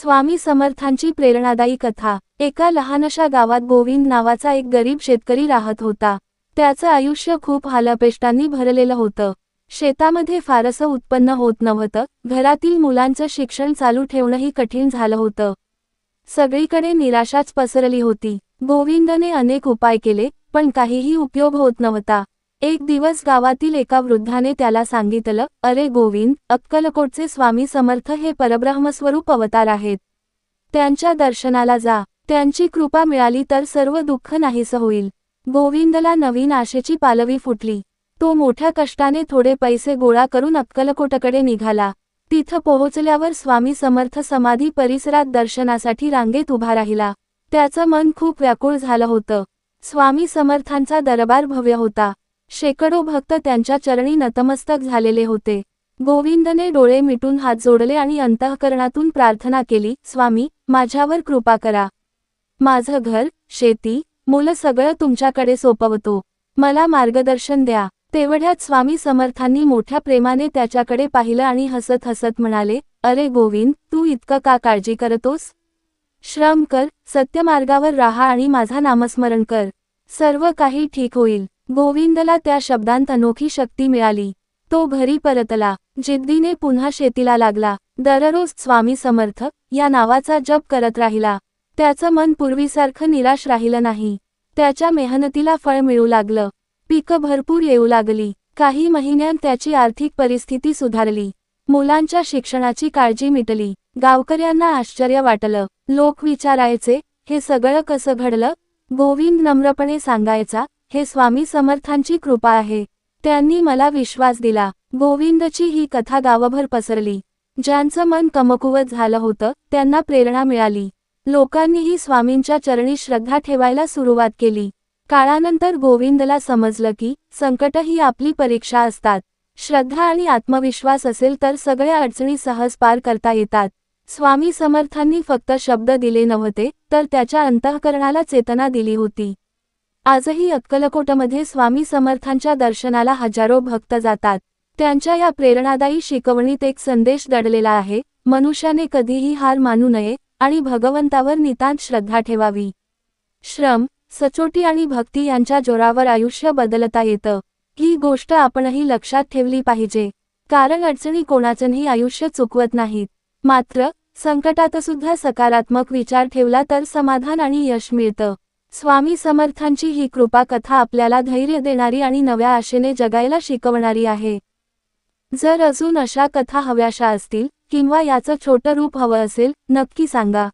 स्वामी समर्थांची प्रेरणादायी कथा. एका लहानशा गावात गोविंद नावाचा एक गरीब शेतकरी राहत होता. त्याचं आयुष्य खूप हालापेष्टांनी भरलेलं होतं. शेतामध्ये फारसं उत्पन्न होत नव्हतं. घरातील मुलांचं शिक्षण चालू ठेवणंही कठीण झालं होतं. सगळीकडे निराशाच पसरली होती. गोविंदने अनेक उपाय केले पण काहीही उपयोग होत नव्हता. एक दिवस गावातील एका वृद्धाने त्याला सांगितलं अरे गोविंद अक्कलकोटचे स्वामी समर्थ हे परब्रह्मस्वरूप अवतार आहेत. त्यांच्या दर्शनाला जा. त्यांची कृपा मिळाली तर सर्व दुःख नाहीसं होईल. गोविंदला नवीन आशेची पालवी फुटली. तो मोठ्या कष्टाने थोडे पैसे गोळा करून अक्कलकोटकडे निघाला. तिथं पोहोचल्यावर स्वामी समर्थ समाधी परिसरात दर्शनासाठी रांगेत उभा राहिला. त्याचं मन खूप व्याकुळ झालं होतं. स्वामी समर्थांचा दरबार भव्य होता. शेकडो भक्त त्यांच्या चरणी नतमस्तक झालेले होते. गोविंदने डोळे मिटून हात जोडले आणि अंतःकरणातून प्रार्थना केली स्वामी माझ्यावर कृपा करा. माझं घर शेती मुलं सगळं तुमच्याकडे सोपवतो. मला मार्गदर्शन द्या. तेवढ्यात स्वामी समर्थांनी मोठ्या प्रेमाने त्याच्याकडे पाहिलं आणि हसत हसत म्हणाले अरे गोविंद तू इतकं का काळजी करतोस? श्रम कर सत्यमार्गावर राहा आणि माझा नामस्मरण कर. सर्व काही ठीक होईल. गोविंदला त्या शब्दांत अनोखी शक्ती मिळाली. तो घरी परतला. जिद्दीने पुन्हा शेतीला लागला. दररोज स्वामी समर्थ या नावाचा जप करत राहिला. त्याचं मन पूर्वीसारखं निराश राहिलं नाही. त्याच्या मेहनतीला फळ मिळू लागलं. पिकं भरपूर येऊ लागली. काही महिन्यांत त्याची आर्थिक परिस्थिती सुधारली. मुलांच्या शिक्षणाची काळजी मिटली. गावकऱ्यांना आश्चर्य वाटलं. लोक विचारायचे हे सगळं कसं घडलं? गोविंद नम्रपणे सांगायचा हे स्वामी समर्थांची कृपा आहे. त्यांनी मला विश्वास दिला. गोविंदची ही कथा गावभर पसरली. ज्यांचं मन कमकुवत झालं होतं त्यांना प्रेरणा मिळाली. लोकांनीही स्वामींच्या चरणी श्रद्धा ठेवायला सुरुवात केली. काळानंतर गोविंदला समजलं की संकट ही आपली परीक्षा असतात. श्रद्धा आणि आत्मविश्वास असेल तर सगळ्या अडचणी सहज पार करता येतात. स्वामी समर्थांनी फक्त शब्द दिले नव्हते तर त्याच्या अंतःकरणाला चेतना दिली होती. आजही अक्कलकोटमध्ये स्वामी समर्थांच्या दर्शनाला हजारो भक्त जातात. त्यांच्या या प्रेरणादायी शिकवणीत एक संदेश दडलेला आहे मनुष्याने कधीही हार मानू नये आणि भगवंतावर नितांत श्रद्धा ठेवावी. श्रम सचोटी आणि भक्ती यांच्या जोरावर आयुष्य बदलता येतं. ही गोष्ट आपणही लक्षात ठेवली पाहिजे. कारण अडचणी कोणाचंही आयुष्य चुकवत नाहीत. मात्र संकटातसुद्धा सकारात्मक विचार ठेवला तर समाधान आणि यश मिळतं. स्वामी समर्थांची ही कृपा कथा आपल्याला धैर्य देणारी आणि नव्या आशेने जगायला शिकवणारी आहे. जर अजून अशा कथा हव्याशा असतील किंवा याचं छोटं रूप हवं असेल नक्की सांगा.